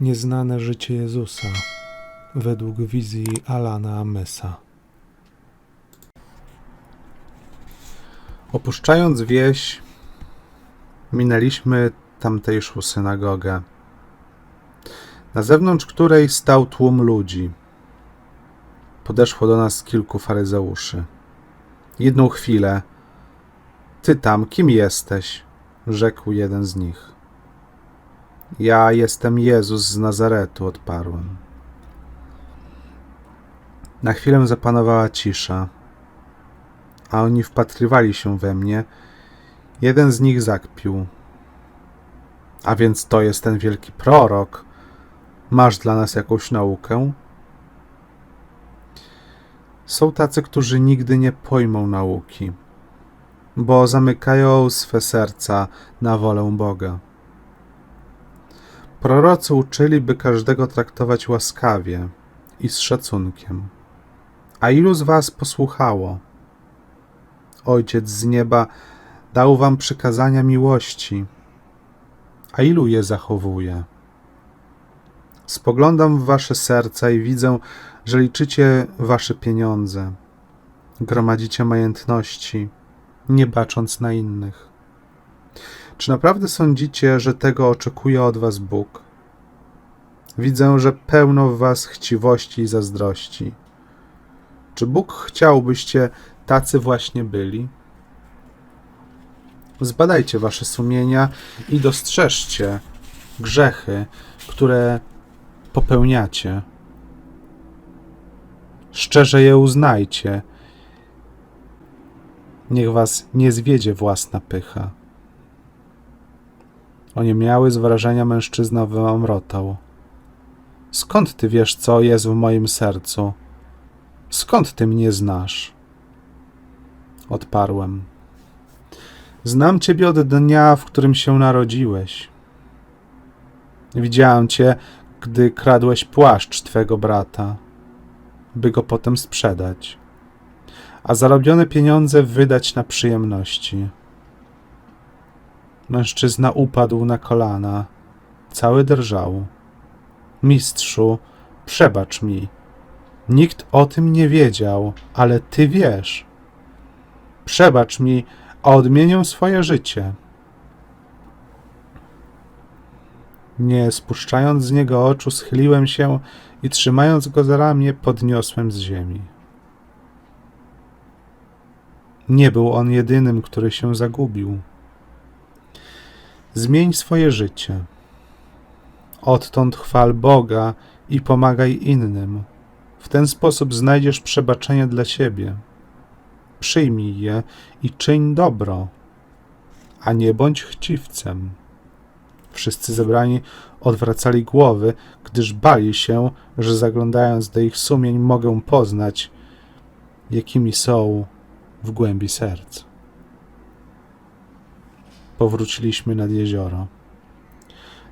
Nieznane życie Jezusa według wizji Alana Amesa. Opuszczając wieś, minęliśmy tamtejszą synagogę, na zewnątrz której stał tłum ludzi. Podeszło do nas kilku faryzeuszy. Jedną chwilę. Ty tam, kim jesteś? rzekł jeden z nich. Ja jestem Jezus z Nazaretu, odparłem. Na chwilę zapanowała cisza, a oni wpatrywali się we mnie. Jeden z nich zakpił. A więc to jest ten wielki prorok. Masz dla nas jakąś naukę? Są tacy, którzy nigdy nie pojmą nauki, bo zamykają swe serca na wolę Boga. Prorocy uczyli, by każdego traktować łaskawie i z szacunkiem. A ilu z was posłuchało? Ojciec z nieba dał wam przykazania miłości, a ilu je zachowuje? Spoglądam w wasze serca i widzę, że liczycie wasze pieniądze, gromadzicie majątności, nie bacząc na innych. Czy naprawdę sądzicie, że tego oczekuje od was Bóg? Widzę, że pełno w was chciwości i zazdrości. Czy Bóg chciał, byście tacy właśnie byli? Zbadajcie wasze sumienia i dostrzeżcie grzechy, które popełniacie. Szczerze je uznajcie. Niech was nie zwiedzie własna pycha. Oniemiały z wrażenia mężczyzna wymamrotał. Skąd ty wiesz, co jest w moim sercu? Skąd ty mnie znasz? Odparłem. Znam ciebie od dnia, w którym się narodziłeś. Widziałem cię, gdy kradłeś płaszcz twego brata, by go potem sprzedać, a zarobione pieniądze wydać na przyjemności. Mężczyzna upadł na kolana, cały drżał. Mistrzu, przebacz mi. Nikt o tym nie wiedział, ale ty wiesz. Przebacz mi, a odmienię swoje życie. Nie spuszczając z niego oczu, schyliłem się i trzymając go za ramię, podniosłem z ziemi. Nie był on jedynym, który się zagubił. Zmień swoje życie. Odtąd chwal Boga i pomagaj innym. W ten sposób znajdziesz przebaczenie dla siebie. Przyjmij je i czyń dobro, a nie bądź chciwcem. Wszyscy zebrani odwracali głowy, gdyż bali się, że zaglądając do ich sumień mogę poznać, jakimi są w głębi serc. Powróciliśmy nad jezioro.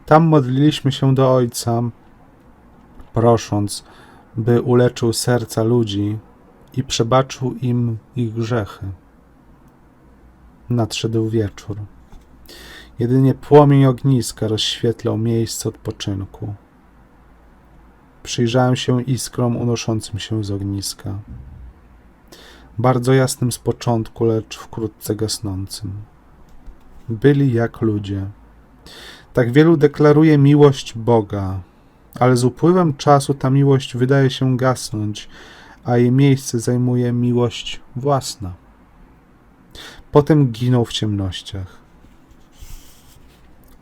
Tam modliliśmy się do Ojca, prosząc, by uleczył serca ludzi i przebaczył im ich grzechy. Nadszedł wieczór. Jedynie płomień ogniska rozświetlał miejsce odpoczynku. Przyjrzałem się iskrom unoszącym się z ogniska. Bardzo jasnym z początku, lecz wkrótce gasnącym. Byli jak ludzie. Tak wielu deklaruje miłość Boga, ale z upływem czasu ta miłość wydaje się gasnąć, a jej miejsce zajmuje miłość własna. Potem giną w ciemnościach.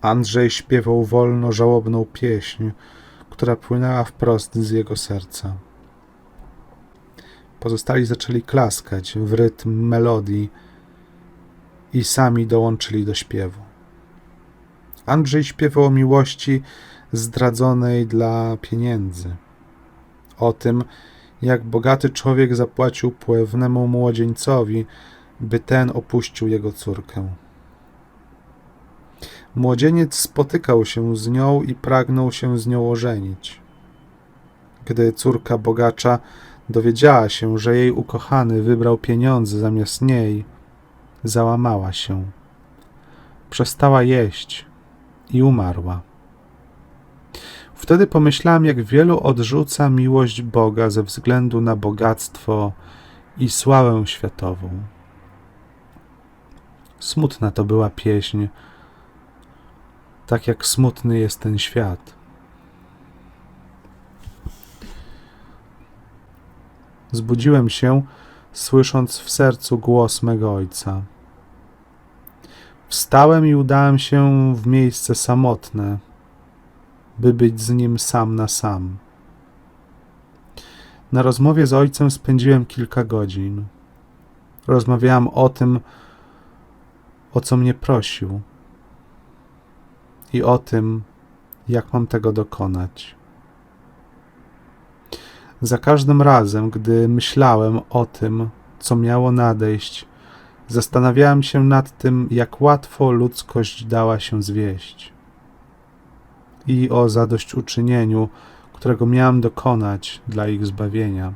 Andrzej śpiewał wolno żałobną pieśń, która płynęła wprost z jego serca. Pozostali zaczęli klaskać w rytm melodii i sami dołączyli do śpiewu. Andrzej śpiewał o miłości zdradzonej dla pieniędzy, o tym, jak bogaty człowiek zapłacił płewnemu młodzieńcowi, by ten opuścił jego córkę. Młodzieniec spotykał się z nią i pragnął się z nią ożenić. Gdy córka bogacza dowiedziała się, że jej ukochany wybrał pieniądze zamiast niej, załamała się. Przestała jeść i umarła. Wtedy pomyślałem, jak wielu odrzuca miłość Boga ze względu na bogactwo i sławę światową. Smutna to była pieśń, tak jak smutny jest ten świat. Zbudziłem się, słysząc w sercu głos mego ojca. Wstałem i udałem się w miejsce samotne, by być z nim sam na sam. Na rozmowie z ojcem spędziłem kilka godzin. Rozmawiałem o tym, o co mnie prosił i o tym, jak mam tego dokonać. Za każdym razem, gdy myślałem o tym, co miało nadejść, zastanawiałem się nad tym, jak łatwo ludzkość dała się zwieść i o zadośćuczynieniu, którego miałem dokonać dla ich zbawienia.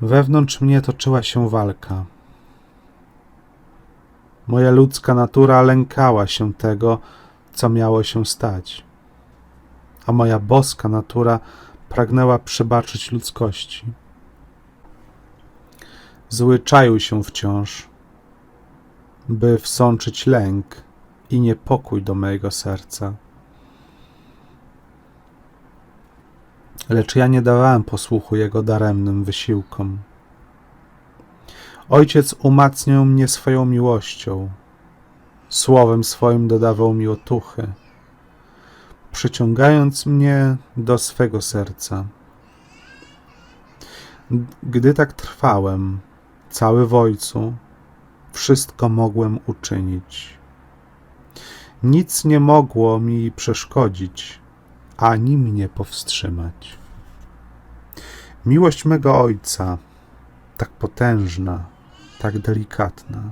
Wewnątrz mnie toczyła się walka. Moja ludzka natura lękała się tego, co miało się stać, a moja boska natura pragnęła przebaczyć ludzkości. Zły się wciąż, by wsączyć lęk i niepokój do mojego serca. Lecz ja nie dawałem posłuchu jego daremnym wysiłkom. Ojciec umacniał mnie swoją miłością, słowem swoim dodawał mi otuchy, przyciągając mnie do swego serca. Gdy tak trwałem, cały w Ojcu, wszystko mogłem uczynić. Nic nie mogło mi przeszkodzić, ani mnie powstrzymać. Miłość mego Ojca, tak potężna, tak delikatna,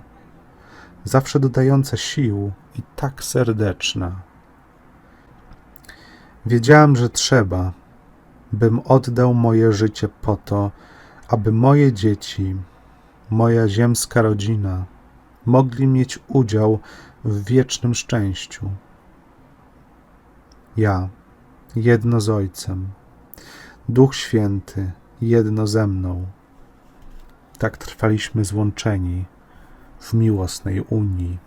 zawsze dodająca sił i tak serdeczna. Wiedziałem, że trzeba, bym oddał moje życie po to, aby moje dzieci, moja ziemska rodzina mogli mieć udział w wiecznym szczęściu. Ja, jedno z Ojcem, Duch Święty, jedno ze mną. Tak trwaliśmy złączeni w miłosnej unii.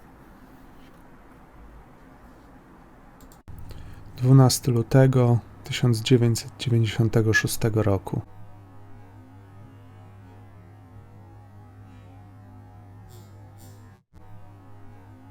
12 lutego 1996 roku.